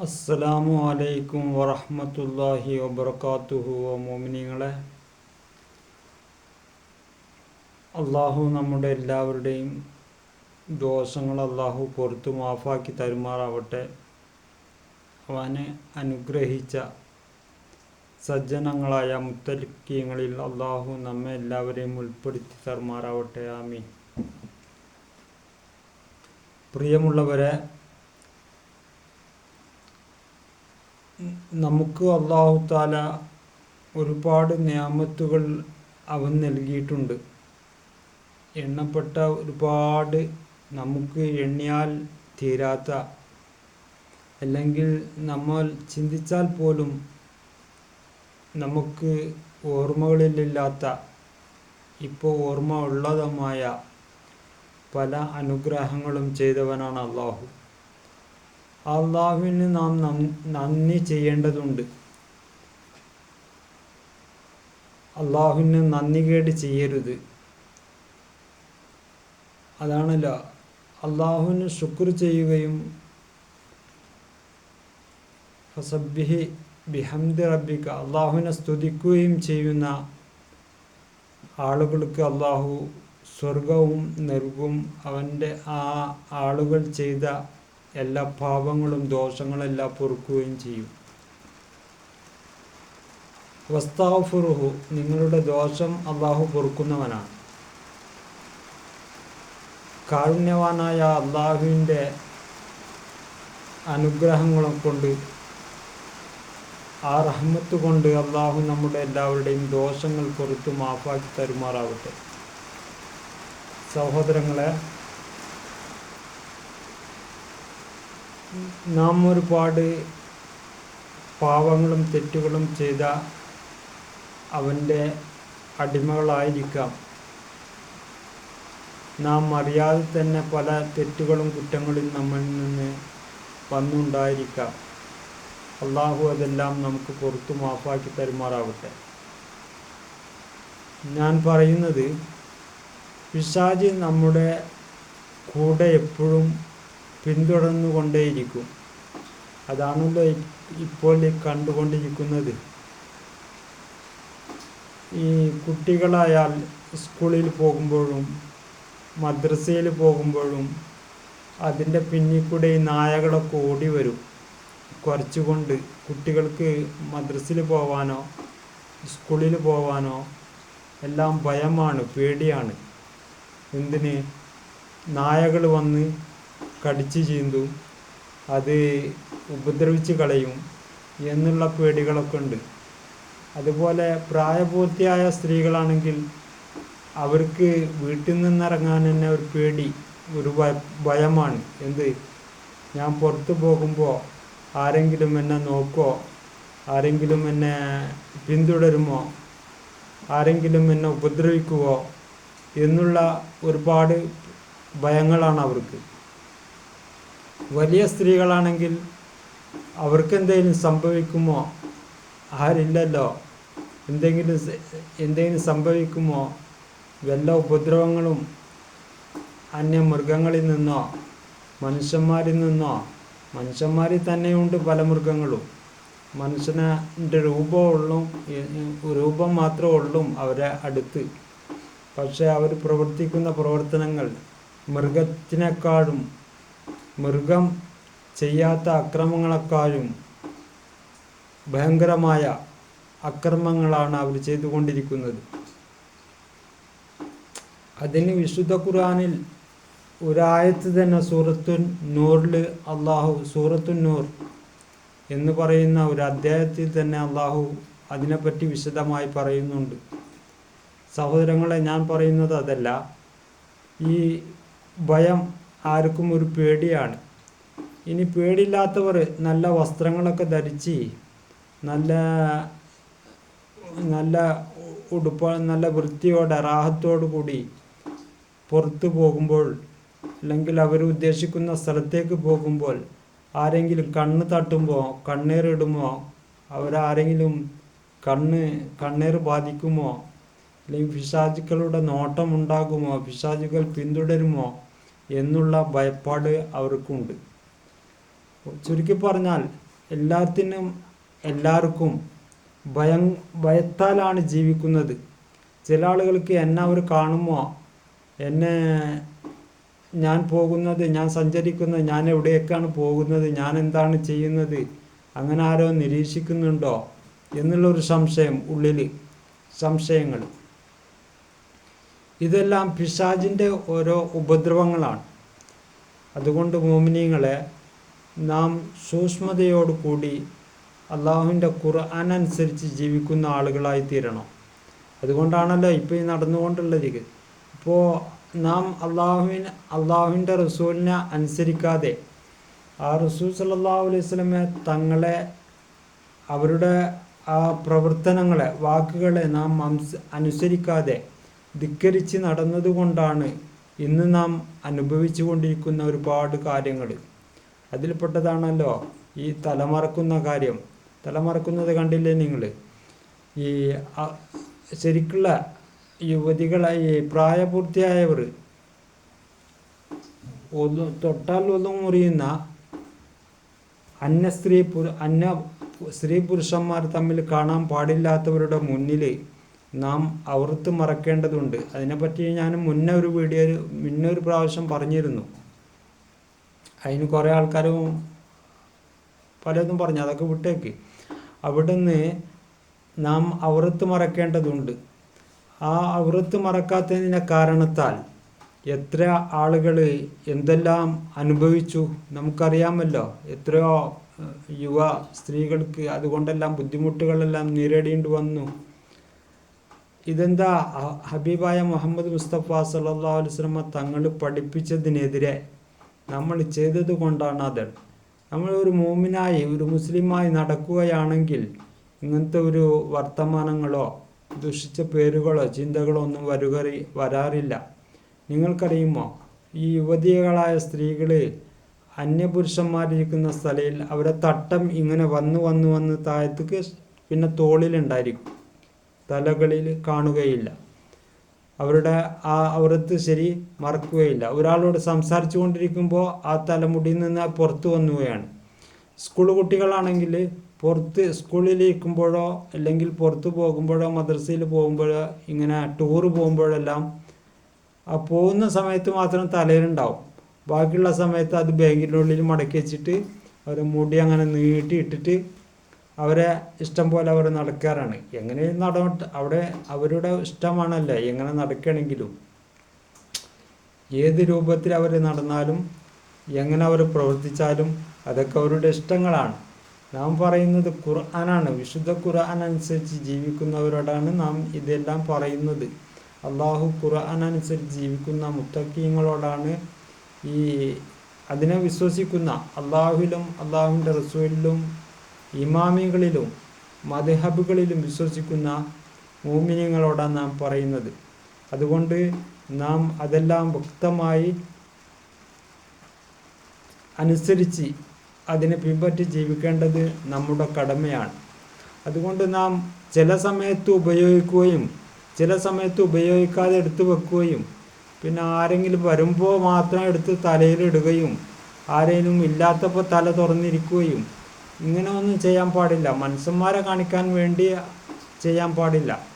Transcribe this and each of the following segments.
അസ്സലാമു അലൈക്കും വറഹ്മത്തുള്ളാഹി വബർക്കാത്തുഹു മോമിനിങ്ങളെ അള്ളാഹു നമ്മുടെ എല്ലാവരുടെയും ദോഷങ്ങൾ അള്ളാഹു പുറത്തു മാഫാക്കി തരുമാറാവട്ടെ. അവനെ അനുഗ്രഹിച്ച സജ്ജനങ്ങളായ മുത്തലിക്കീങ്ങളിൽ അള്ളാഹു നമ്മെ എല്ലാവരെയും ഉൾപ്പെടുത്തി തരുമാറാവട്ടെ. ആമീൻ. പ്രിയമുള്ളവരെ നമുക്ക് അള്ളാഹു താല ഒരുപാട് നിയാമത്തുകൾ അവൻ നൽകിയിട്ടുണ്ട്. എണ്ണപ്പെട്ട ഒരുപാട് നമുക്ക് എണ്ണിയാൽ തീരാത്ത അല്ലെങ്കിൽ നമ്മൾ ചിന്തിച്ചാൽ പോലും നമുക്ക് ഓർമ്മകളിലില്ലാത്ത ഇപ്പോൾ ഓർമ്മ ഉള്ളതുമായ പല അനുഗ്രഹങ്ങളും ചെയ്തവനാണ് അള്ളാഹു. അള്ളാഹുവിന് നാം നന്ദി ചെയ്യേണ്ടതുണ്ട്. അള്ളാഹുവിന് നന്ദി കേട് ചെയ്യരുത്. അതാണല്ലോ. അള്ളാഹുവിന് ശുക്ർ ചെയ്യുകയും ഫസബിഹി ബിഹംദ് റബ്ബിക്ക് അള്ളാഹുവിനെ സ്തുതിക്കുകയും ചെയ്യുന്ന ആളുകൾക്ക് അള്ളാഹു സ്വർഗവും നൽകും അവന്റെ ആ ആളുകൾ ചെയ്ത എല്ലാ പാപങ്ങളും ദോഷങ്ങളെല്ലാം പൊറുക്കുകയും ചെയ്യും. വസ്താഫുറുഹു നിങ്ങളുടെ ദോഷം അള്ളാഹു പൊറുക്കുന്നവനാണ്. കാരുണ്യവാനായ അള്ളാഹുവിന്റെ അനുഗ്രഹങ്ങളും കൊണ്ട് ആ റഹ്മത്ത് കൊണ്ട് അള്ളാഹു നമ്മുടെ എല്ലാവരുടെയും ദോഷങ്ങൾ പുറത്ത് മാഫാക്കി തരുമാറാവട്ടെ. സഹോദരങ്ങളെ നാം ഒരുപാട് പാവങ്ങളും തെറ്റുകളും ചെയ്ത അവന്റെ അടിമകളായിരിക്കാം. നാം അറിയാതെ തന്നെ പല തെറ്റുകളും കുറ്റങ്ങളും നമ്മളിൽ നിന്ന് വന്നുണ്ടായിരിക്കാം. അള്ളാഹു അതെല്ലാം നമുക്ക് പുറത്തു മാഫാക്കി തരുമാറാവട്ടെ. ഞാൻ പറയുന്നത് പിശാജ് നമ്മുടെ കൂടെ എപ്പോഴും പിന്തുടർന്നുകൊണ്ടേയിരിക്കും. അതാണല്ലോ ഇപ്പോൾ കണ്ടുകൊണ്ടിരിക്കുന്നത്. ഈ കുട്ടികളായാൽ സ്കൂളിൽ പോകുമ്പോഴും മദ്രസയിൽ പോകുമ്പോഴും അതിന്റെ പിന്നിൽ കൂടെ ഈ നായകളൊക്കെ ഓടി വരും കുറച്ചുകൊണ്ട് കുട്ടികൾക്ക് മദ്രസയിൽ പോവാനോ സ്കൂളിൽ പോവാനോ എല്ലാം ഭയമാണ് പേടിയാണ്. എന്തിന്? നായകൾ വന്ന് കടിച്ചു ചീന്തും അത് ഉപദ്രവിച്ച് കളയും എന്നുള്ള പേടികളൊക്കെ ഉണ്ട്. അതുപോലെ പ്രായപൂർത്തിയായ സ്ത്രീകളാണെങ്കിൽ അവർക്ക് വീട്ടിൽ നിന്നിറങ്ങാൻ തന്നെ ഒരു പേടി ഒരു ഭയമാണ്. എന്ത്? ഞാൻ പുറത്ത് പോകുമ്പോൾ ആരെങ്കിലും എന്നെ നോക്കോ ആരെങ്കിലും എന്നെ പിന്തുടരുമോ? ആരെങ്കിലും എന്നെ ഉപദ്രവിക്കുമോ എന്നുള്ള ഒരുപാട് ഭയങ്ങളാണ് അവർക്ക്. വലിയ സ്ത്രീകളാണെങ്കിൽ അവർക്ക് എന്തെങ്കിലും സംഭവിക്കുമോ? ആരില്ലല്ലോ. എന്തെങ്കിലും എന്തെങ്കിലും സംഭവിക്കുമോ? വല്ല ഉപദ്രവങ്ങളും അന്യ മൃഗങ്ങളിൽ നിന്നോ മനുഷ്യന്മാരിൽ നിന്നോ? മനുഷ്യന്മാരിൽ തന്നെയുണ്ട് പല മൃഗങ്ങളും. മനുഷ്യന്റെ രൂപമുള്ളും രൂപം മാത്രമേ ഉള്ളൂ അവരെ അടുത്ത്. പക്ഷേ അവർ പ്രവർത്തിക്കുന്ന പ്രവർത്തനങ്ങൾ മൃഗത്തിനേക്കാളും മൃഗം ചെയ്യാത്ത അക്രമങ്ങളെക്കാളും ഭയങ്കരമായ അക്രമങ്ങളാണ് അവർ ചെയ്തുകൊണ്ടിരിക്കുന്നത്. അതിന് വിശുദ്ധ ഖുർആനിൽ ഒരായത്ത് തന്നെ സൂറത്തു നൂറിൽ അള്ളാഹു സൂറത്തു നൂർ എന്ന് പറയുന്ന ഒരു അധ്യായത്തിൽ തന്നെ അള്ളാഹു അതിനെപ്പറ്റി വിശദമായി പറയുന്നുണ്ട്. സഹോദരങ്ങളെ ഞാൻ പറയുന്നത് അതല്ല. ഈ ഭയം ആർക്കും ഒരു പേടിയാണ്. ഇനി പേടിയില്ലാത്തവർ നല്ല വസ്ത്രങ്ങളൊക്കെ ധരിച്ച് നല്ല നല്ല ഉടുപ്പ നല്ല വൃത്തിയോടെ റാഹത്തോടു കൂടി പുറത്തു പോകുമ്പോൾ അല്ലെങ്കിൽ അവർ ഉദ്ദേശിക്കുന്ന സ്ഥലത്തേക്ക് പോകുമ്പോൾ ആരെങ്കിലും കണ്ണ് തട്ടുമ്പോൾ കണ്ണീറിടുമോ അവരാരെങ്കിലും കണ്ണ് കണ്ണീർ ബാധിക്കുമോ അല്ലെങ്കിൽ പിശാചുക്കളുടെ നോട്ടം ഉണ്ടാകുമോ പിശാചുകൾ പിന്തുടരുമോ എന്നുള്ള ഭയപ്പാട് അവർക്കുണ്ട്. ചുരുക്കി പറഞ്ഞാൽ എല്ലാത്തിനും എല്ലാവർക്കും ഭയം ഭയത്താലാണ് ജീവിക്കുന്നത്. ചില ആളുകൾക്ക് എന്നെ അവർ കാണുമോ? എന്നെ ഞാൻ പോകുന്നത് ഞാൻ സഞ്ചരിക്കുന്നത് ഞാൻ എവിടെയൊക്കെയാണ് പോകുന്നത് ഞാൻ എന്താണ് ചെയ്യുന്നത് അങ്ങനെ ആരോ നിരീക്ഷിക്കുന്നുണ്ടോ? എന്നുള്ളൊരു സംശയം ഉള്ളിൽ സംശയങ്ങൾ. ഇതെല്ലാം പിശാജിന്റെ ഓരോ ഉപദ്രവങ്ങളാണ്. അതുകൊണ്ട് മോമിനിയങ്ങളെ നാം സൂക്ഷ്മതയോടുകൂടി അള്ളാഹുവിന്റെ ഖുർആൻ അനുസരിച്ച് ജീവിക്കുന്ന ആളുകളായി തീരണം. അതുകൊണ്ടാണല്ലോ ഇപ്പോൾ ഈ നടന്നുകൊണ്ടുള്ളത് ഇപ്പോൾ നാം അള്ളാഹുവിന് അള്ളാഹുവിന്റെ റസൂലിനെ അനുസരിക്കാതെ ആ റസൂൽ സല്ലല്ലാഹു അലൈഹി സ്വലമെ തങ്ങളെ അവരുടെ ആ പ്രവർത്തനങ്ങളെ വാക്കുകളെ നാം അനുസരിക്കാതെ ധിക്കരിച്ച് നടന്നതുകൊണ്ടാണ് ഇന്ന് നാം അനുഭവിച്ചു കൊണ്ടിരിക്കുന്ന ഒരുപാട് കാര്യങ്ങൾ. അതിൽപ്പെട്ടതാണല്ലോ ഈ തലമറക്കുന്ന കാര്യം. തലമറക്കുന്നത് കണ്ടില്ലേ നിങ്ങൾ? ഈ ശരിക്കുള്ള യുവതികളായി പ്രായപൂർത്തിയായവർ ഒന്ന് തൊട്ടാൽ ഒന്നും മുറിയുന്ന അന്യ സ്ത്രീ അന്യ സ്ത്രീ പുരുഷന്മാർ തമ്മിൽ കാണാൻ പാടില്ലാത്തവരുടെ മുന്നിൽ നാം അവർത്ത് മറക്കേണ്ടതുണ്ട്. അതിനെപ്പറ്റി ഞാൻ മുന്നേ ഒരു വീഡിയോ മുന്നേ ഒരു പ്രാവശ്യം പറഞ്ഞിരുന്നു. അതിന് കുറേ ആൾക്കാരും പലതും പറഞ്ഞു. അതൊക്കെ വിട്ടേക്ക്. അവിടുന്ന് നാം അവറത്ത് മറക്കേണ്ടതുണ്ട്. ആ അവറത്ത് മറക്കാത്തതിന്റെ കാരണത്താൽ എത്ര ആളുകൾ എന്തെല്ലാം അനുഭവിച്ചു നമുക്കറിയാമല്ലോ. എത്രയോ യുവ സ്ത്രീകൾക്ക് അതുകൊണ്ടെല്ലാം ബുദ്ധിമുട്ടുകളെല്ലാം നേരിടേണ്ടി വന്നു. ഇതെന്താ? ഹബീബായ മുഹമ്മദ് മുസ്തഫ സല്ലല്ലാഹു അലൈഹി വസല്ലമ തങ്ങൾ പഠിപ്പിച്ചതിനെതിരെ നമ്മൾ ചെയ്തത് കൊണ്ടാണ് അത്. നമ്മൾ ഒരു മോമിനായി ഒരു മുസ്ലിമായി നടക്കുകയാണെങ്കിൽ ഇങ്ങനത്തെ ഒരു വർത്തമാനങ്ങളോ ദുഷിച്ച പേരുകളോ ചിന്തകളോ ഒന്നും വരുക വരാറില്ല. നിങ്ങൾക്കറിയുമോ? ഈ യുവതികളായ സ്ത്രീകൾ അന്യപുരുഷന്മാരിരിക്കുന്ന സ്ഥലയിൽ അവരെ തട്ടം ഇങ്ങനെ വന്ന് വന്ന് വന്ന് താഴത്തേക്ക് പിന്നെ തോളിലുണ്ടായിരിക്കും. തലകളിൽ കാണുകയില്ല. അവരുടെ ആ അവർത്ത് ശരി മറക്കുകയില്ല. ഒരാളോട് സംസാരിച്ചു കൊണ്ടിരിക്കുമ്പോൾ ആ തലമുടിയിൽ നിന്ന് പുറത്തു വന്നുകയാണ് സ്കൂൾ കുട്ടികളാണെങ്കിൽ പുറത്ത് സ്കൂളിൽ ഇരിക്കുമ്പോഴോ അല്ലെങ്കിൽ പുറത്ത് പോകുമ്പോഴോ മദ്രസയിൽ പോകുമ്പോഴോ ഇങ്ങനെ ടൂറ് പോകുമ്പോഴെല്ലാം ആ പോകുന്ന സമയത്ത് മാത്രം തലയിലുണ്ടാവും. ബാക്കിയുള്ള സമയത്ത് അത് ബാഗിന്റെ ഉള്ളിൽ മടക്കി വെച്ചിട്ട് അവരുടെ മുടി അങ്ങനെ നീട്ടി ഇട്ടിട്ട് അവരെ ഇഷ്ടം പോലെ അവർ നടക്കാറാണ്. എങ്ങനെ നട അവിടെ അവരുടെ ഇഷ്ടമാണല്ലോ എങ്ങനെ നടക്കണമെങ്കിലും ഏത് രൂപത്തിൽ അവർ നടന്നാലും എങ്ങനെ അവർ പ്രവർത്തിച്ചാലും അതൊക്കെ അവരുടെ ഇഷ്ടങ്ങളാണ്. നാം പറയുന്നത് ഖുർആനാണ്. വിശുദ്ധ ഖുർആൻ അനുസരിച്ച് ജീവിക്കുന്നവരോടാണ് നാം ഇതെല്ലാം പറയുന്നത്. അള്ളാഹു ഖുർആൻ അനുസരിച്ച് ജീവിക്കുന്ന മുത്തക്കീങ്ങളോടാണ് ഈ അതിനെ വിശ്വസിക്കുന്ന. അള്ളാഹുലും അള്ളാഹുവിന്റെ റസൂലിലും ഇമാമികളിലും മദ്ഹബുകളിലും വിശ്വസിക്കുന്ന മോമിനിയങ്ങളോടാണ് നാം പറയുന്നത്. അതുകൊണ്ട് നാം അതെല്ലാം വ്യക്തമായി അനുസരിച്ച് അതിനെ പിൻപറ്റി ജീവിക്കേണ്ടത് നമ്മുടെ കടമയാണ്. അതുകൊണ്ട് നാം ചില സമയത്ത് ഉപയോഗിക്കുകയും ചില സമയത്ത് ഉപയോഗിക്കാതെ എടുത്തു വെക്കുകയും പിന്നെ ആരെങ്കിലും വരുമ്പോൾ മാത്രം എടുത്ത് തലയിലിടുകയും ആരെങ്കിലും ഇല്ലാത്തപ്പോൾ തല തുറന്നിരിക്കുകയും ഇങ്ങനെ ഒന്നും ചെയ്യാൻ പാടില്ല. മനുഷ്യന്മാരെ കാണിക്കാൻ വേണ്ടി ചെയ്യാൻ പാടില്ല.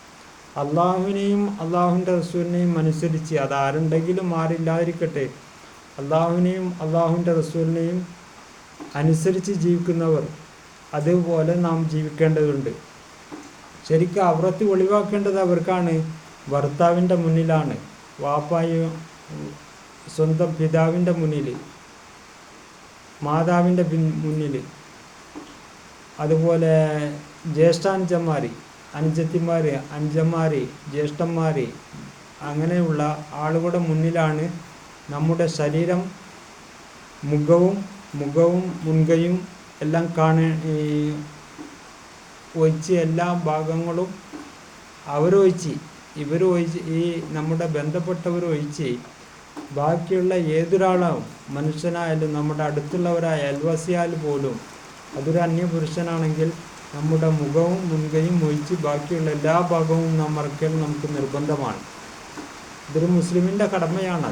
അള്ളാഹുവിനെയും അള്ളാഹുവിന്റെ റസൂലിനെയും അനുസരിച്ച് അതാരുണ്ടെങ്കിലും ആരില്ലാതിരിക്കട്ടെ അള്ളാഹുവിനെയും അള്ളാഹുവിന്റെ റസൂലിനെയും അനുസരിച്ച് ജീവിക്കുന്നവർ അതുപോലെ നാം ജീവിക്കേണ്ടതുണ്ട്. ശരിക്കും അവറത്ത് ഒഴിവാക്കേണ്ടത് അവർക്കാണ്. ഭർത്താവിന്റെ മുന്നിലാണ്. വാപ്പായും സ്വന്തം പിതാവിന്റെ മുന്നിൽ മാതാവിന്റെ മുന്നിൽ അതുപോലെ ജ്യേഷ്ഠാനുജന്മാർ അനുജത്തിമാർ അനുജന്മാർ ജ്യേഷ്ഠന്മാർ അങ്ങനെയുള്ള ആളുകളുടെ മുന്നിലാണ് നമ്മുടെ ശരീരം മുഖവും മുഖവും മുൻകൈയും എല്ലാം കാണ ഒഴിച്ച് എല്ലാ ഭാഗങ്ങളും അവരൊഴിച്ച് ഇവർ ഒഴിച്ച് ഈ നമ്മുടെ ബന്ധപ്പെട്ടവരൊഴിച്ച് ബാക്കിയുള്ള ഏതൊരാളും മനുഷ്യനായാലും നമ്മുടെ അടുത്തുള്ളവരായ അയൽവാസിയാൽ പോലും അതൊരു അന്യപുരുഷനാണെങ്കിൽ നമ്മുടെ മുഖവും മുൻകൈയും ഒഴിച്ച് ബാക്കിയുള്ള എല്ലാ ഭാഗവും നാം മറക്കൽ നമുക്ക് നിർബന്ധമാണ്. ഇതൊരു മുസ്ലിമിന്റെ കടമയാണ്.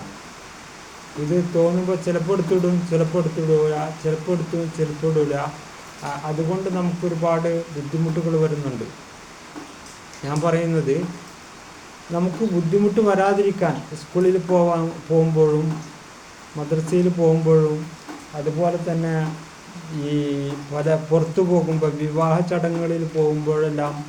ഇത് തോന്നുമ്പോൾ ചിലപ്പോൾ എടുത്തിടും ചിലപ്പോൾ എടുത്തിടൂല ചിലപ്പോൾ എടുത്തു ചിലപ്പോൾ ഇടൂല. അതുകൊണ്ട് അതുകൊണ്ട് നമുക്കൊരുപാട് ബുദ്ധിമുട്ടുകൾ വരുന്നുണ്ട്. ഞാൻ പറയുന്നത് നമുക്ക് ബുദ്ധിമുട്ട് വരാതിരിക്കാൻ സ്കൂളിൽ പോവാൻ പോകുമ്പോഴും മദ്രസയിൽ പോകുമ്പോഴും അതുപോലെ തന്നെ ഈ പല പുറത്തു പോകുമ്പോൾ വിവാഹ ചടങ്ങുകളിൽ പോകുമ്പോഴെല്ലാം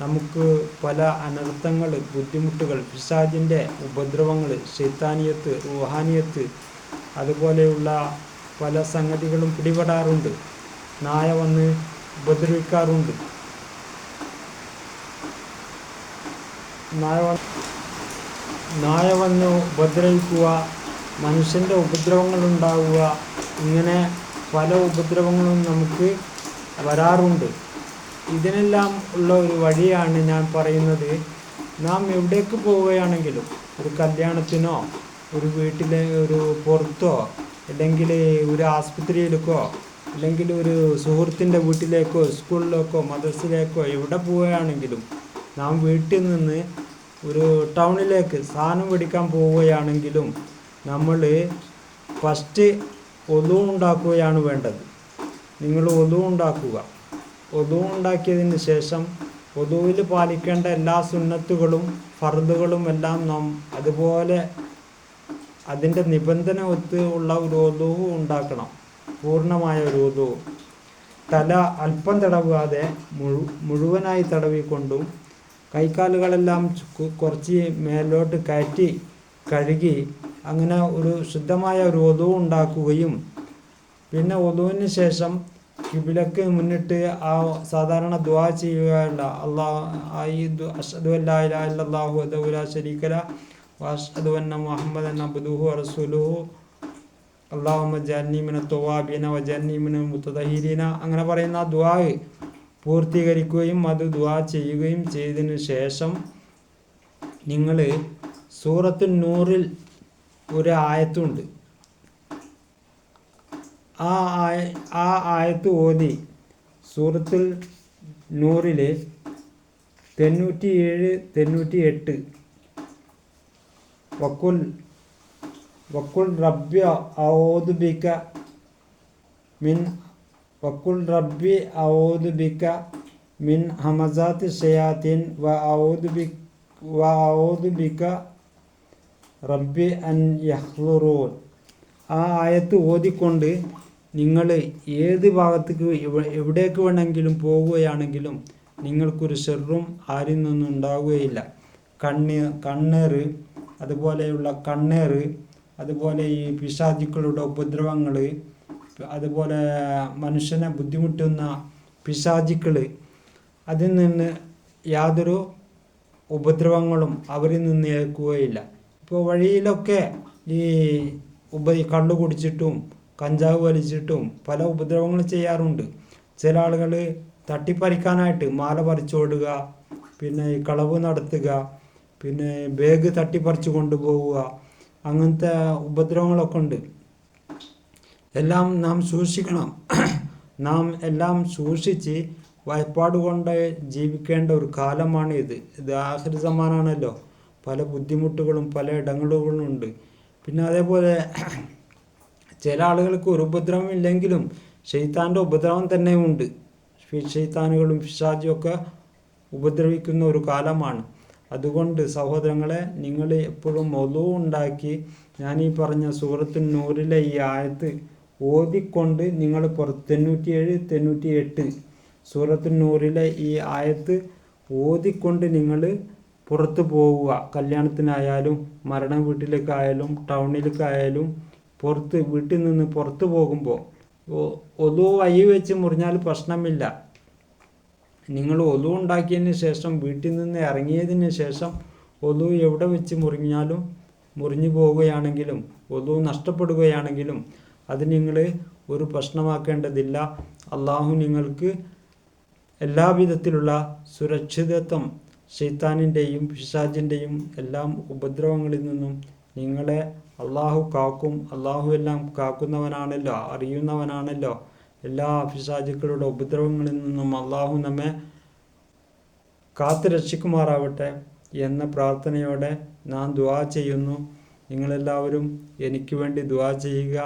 നമുക്ക് പല അനർത്ഥങ്ങൾ ബുദ്ധിമുട്ടുകൾ പിശാജിന്റെ ഉപദ്രവങ്ങൾ ശൈത്താനിയത്ത് റുഹാനിയത്ത് അതുപോലെയുള്ള പല സംഗതികളും പിടിപെടാറുണ്ട്. നായ വന്ന് ഉപദ്രവിക്കാറുണ്ട്. നായ വന്ന് നായ വന്ന് ഉപദ്രവിക്കുക മനുഷ്യന്റെ ഉപദ്രവങ്ങൾ ഉണ്ടാവുക ഇങ്ങനെ പല ഉപദ്രവങ്ങളും നമുക്ക് വരാറുണ്ട്. ഇതിനെല്ലാം ഉള്ള ഒരു വഴിയാണ് ഞാൻ പറയുന്നത്. നാം എവിടേക്ക് പോവുകയാണെങ്കിലും ഒരു കല്യാണത്തിനോ ഒരു വീട്ടിലെ ഒരു പുറത്തോ അല്ലെങ്കിൽ ഒരു ആസ്പത്രിയിലേക്കോ അല്ലെങ്കിൽ ഒരു സുഹൃത്തിന്റെ വീട്ടിലേക്കോ സ്കൂളിലേക്കോ മദ്രസയിലേക്കോ എവിടെ പോവുകയാണെങ്കിലും നാം വീട്ടിൽ നിന്ന് ഒരു ടൗണിലേക്ക് സാധനം മേടിക്കാൻ പോവുകയാണെങ്കിലും നമ്മൾ ഫസ്റ്റ് ഒതു ഉണ്ടാക്കുകയാണ് വേണ്ടത്. നിങ്ങൾ ഒതു ഉണ്ടാക്കുക ഒതു ഉണ്ടാക്കിയതിന് ശേഷം ഒതുവിൽ പാലിക്കേണ്ട എല്ലാ സുന്നത്തുകളും ഫർദുകളും എല്ലാം നാം അതുപോലെ അതിന്റെ നിബന്ധന ഒത്ത് ഉള്ള ഒരു ഒതുവ് ഉണ്ടാക്കണം. പൂർണമായ ഒരു ഒതുവ് തല അല്പം തടവാതെ മുഴു മുഴുവനായി തടവിക്കൊണ്ടും കൈക്കാലുകളെല്ലാം കുറച്ച് മേലോട്ട് കയറ്റി കഴുകി അങ്ങനെ ഒരു ശുദ്ധമായ ഒരു ഒതു ഉണ്ടാക്കുകയും പിന്നെ ഒതുവിന് ശേഷം കിബിലക്ക് മുന്നിട്ട് ആ സാധാരണ ദുആ ചെയ്യുകയല്ല അള്ളാഹു ഈ മുത്തദഹീരീന അങ്ങനെ പറയുന്ന ദുവാ പൂർത്തീകരിക്കുകയും അത് ദുആ ചെയ്യുകയും ചെയ്തതിനു ശേഷം നിങ്ങൾ സൂറത്തു നൂറിൽ ഒരു ആയത്തുണ്ട് ആ ആയ ആ ആയത്ത് ഓതി. സൂറത്തിൽ നൂറിലെ തൊണ്ണൂറ്റി ഏഴ് തൊണ്ണൂറ്റി എട്ട് വക്കുൽ വക്കുൽ റബ്ബി ഔദു ബിക മിൻ വക്കുൽ റബ്ബി ഔദു ബിക മിൻ ഹമസാത്ത് ഷയാത്തിൻ വ ഔദു ബി വ ഔദു ബിക റബ്ബി അൻ യഹ്ലുറൂൻ. ആ ആയത്ത് ഓതിക്കൊണ്ട് നിങ്ങൾ ഏത് ഭാഗത്തേക്ക് എവ- എവിടേക്ക് വേണമെങ്കിലും പോവുകയാണെങ്കിലും നിങ്ങൾക്കൊരു ഷെറും ആരിൽ നിന്നും ഉണ്ടാവുകയില്ല. കണ്ണ് കണ്ണേറ് അതുപോലെയുള്ള കണ്ണേർ അതുപോലെ ഈ പിശാചുക്കളുടെ ഉപദ്രവങ്ങൾ അതുപോലെ മനുഷ്യനെ ബുദ്ധിമുട്ടുന്ന പിശാചുക്കൾ അതിൽ നിന്ന് യാതൊരു ഉപദ്രവങ്ങളും അവരിൽ നിന്ന് ഏൽക്കുകയില്ല. ഇപ്പോൾ വഴിയിലൊക്കെ ഈ ഉപ കള്ളു കുടിച്ചിട്ടും കഞ്ചാവ് വലിച്ചിട്ടും പല ഉപദ്രവങ്ങൾ ചെയ്യാറുണ്ട്. ചില ആളുകൾ തട്ടിപ്പറിക്കാനായിട്ട് മാല പറിച്ചോടുക പിന്നെ ഈ കളവ് നടത്തുക പിന്നെ ബാഗ് തട്ടിപ്പറിച്ച് കൊണ്ടുപോവുക അങ്ങനത്തെ ഉപദ്രവങ്ങളൊക്കെ ഉണ്ട്. എല്ലാം നാം സൂക്ഷിക്കണം. നാം എല്ലാം സൂക്ഷിച്ച് വായ്പാട് കൊണ്ട് ജീവിക്കേണ്ട ഒരു കാലമാണ് ഇത് ഇത് ആഖിർ സമാനാണല്ലോ പല ബുദ്ധിമുട്ടുകളും പല ഇടങ്ങളുകളും ഉണ്ട്. പിന്നെ അതേപോലെ ചില ആളുകൾക്ക് ഒരു ഉപദ്രവം ഇല്ലെങ്കിലും ഷെയ്ത്താന്റെ ഉപദ്രവം തന്നെ ഉണ്ട്. ഷെയ്ത്താനുകളും പിശാചും ഒക്കെ ഉപദ്രവിക്കുന്ന ഒരു കാലമാണ്. അതുകൊണ്ട് സഹോദരങ്ങളെ നിങ്ങൾ എപ്പോഴും ഒതു ഉണ്ടാക്കി ഞാൻ ഈ പറഞ്ഞ സൂറത്ത് നൂറിലെ ഈ ആയത്ത് ഓതിക്കൊണ്ട് നിങ്ങൾ പുറത്ത് തൊണ്ണൂറ്റിയേഴ് തൊണ്ണൂറ്റി എട്ട് സൂറത്ത് നൂറിലെ ഈ ആയത്ത് ഓതിക്കൊണ്ട് നിങ്ങൾ പുറത്ത് പോവുക. കല്യാണത്തിനായാലും മരണ വീട്ടിലേക്കായാലും ടൗണിലേക്കായാലും പുറത്ത് വീട്ടിൽ നിന്ന് പുറത്ത് പോകുമ്പോൾ ഒതു വഴി വെച്ച് മുറിഞ്ഞാൽ പ്രശ്നമില്ല. നിങ്ങൾ ഒതു ഉണ്ടാക്കിയതിന് ശേഷം വീട്ടിൽ നിന്ന് ഇറങ്ങിയതിന് ശേഷം ഒതു എവിടെ വെച്ച് മുറിഞ്ഞാലും മുറിഞ്ഞു പോവുകയാണെങ്കിലും ഒതു നഷ്ടപ്പെടുകയാണെങ്കിലും അത് നിങ്ങൾ ഒരു പ്രശ്നമാക്കേണ്ടതില്ല. അള്ളാഹു നിങ്ങൾക്ക് എല്ലാവിധത്തിലുള്ള സുരക്ഷിതത്വം ഷെയ്ത്താനിന്റെയും പിശാജിന്റെയും എല്ലാം ഉപദ്രവങ്ങളിൽ നിന്നും നിങ്ങളെ അള്ളാഹു കാക്കും. അള്ളാഹു എല്ലാം കാക്കുന്നവനാണല്ലോ അറിയുന്നവനാണല്ലോ. എല്ലാ പിശാജുക്കളുടെ ഉപദ്രവങ്ങളിൽ നിന്നും അള്ളാഹു നമ്മെ കാത്തു രക്ഷിക്കുമാറാവട്ടെ എന്ന പ്രാർത്ഥനയോടെ നാം ദുവാ ചെയ്യുന്നു. നിങ്ങളെല്ലാവരും എനിക്ക് വേണ്ടി ദുവാ ചെയ്യുക.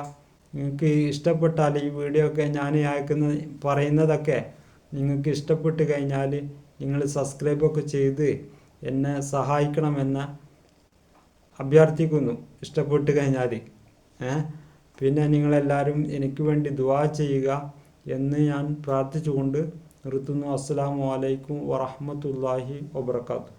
നിങ്ങൾക്ക് ഇഷ്ടപ്പെട്ടാൽ ഈ വീഡിയോ ഒക്കെ ഞാൻ അയക്കുന്ന പറയുന്നതൊക്കെ നിങ്ങൾക്ക് ഇഷ്ടപ്പെട്ട് കഴിഞ്ഞാൽ നിങ്ങൾ സബ്സ്ക്രൈബൊക്കെ ചെയ്ത് എന്നെ സഹായിക്കണമെന്ന് അഭ്യർത്ഥിക്കുന്നു. ഇഷ്ടപ്പെട്ട് കഴിഞ്ഞാൽ പിന്നെ നിങ്ങളെല്ലാവരും എനിക്ക് വേണ്ടി ദുവാ ചെയ്യുക എന്ന് ഞാൻ പ്രാർത്ഥിച്ചുകൊണ്ട് നിർത്തുന്നു. അസ്സാം വലൈക്കും വറഹ്മത്തുള്ളാഹി വബർക്കാത്തു